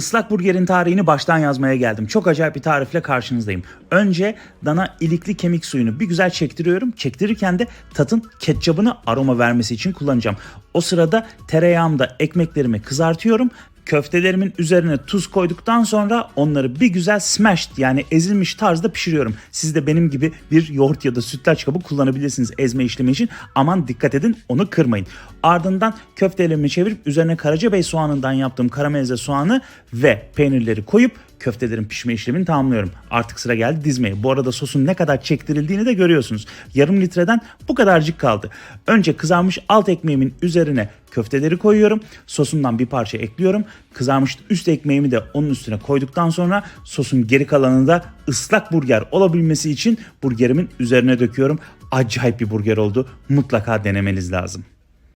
Islak burgerin tarihini baştan yazmaya geldim. Çok acayip bir tarifle karşınızdayım. Önce dana ilikli kemik suyunu bir güzel çektiriyorum. Çektirirken de tatın ketçabını aroma vermesi için kullanacağım. O sırada tereyağımda ekmeklerimi kızartıyorum. Köftelerimin üzerine tuz koyduktan sonra onları bir güzel smashed yani ezilmiş tarzda pişiriyorum. Siz de benim gibi bir yoğurt ya da sütlaç kabı kullanabilirsiniz ezme işlemi için. Aman dikkat edin onu kırmayın. Ardından köftelerimi çevirip üzerine Karacabey soğanından yaptığım karamelize soğanı ve peynirleri koyup köftelerin pişme işlemini tamamlıyorum. Artık sıra geldi dizmeye. Bu arada sosun ne kadar çektirildiğini de görüyorsunuz. Yarım litreden bu kadarcık kaldı. Önce kızarmış alt ekmeğimin üzerine köfteleri koyuyorum. Sosundan bir parça ekliyorum. Kızarmış üst ekmeğimi de onun üstüne koyduktan sonra sosun geri kalanını da ıslak burger olabilmesi için burgerimin üzerine döküyorum. Acayip bir burger oldu. Mutlaka denemeniz lazım.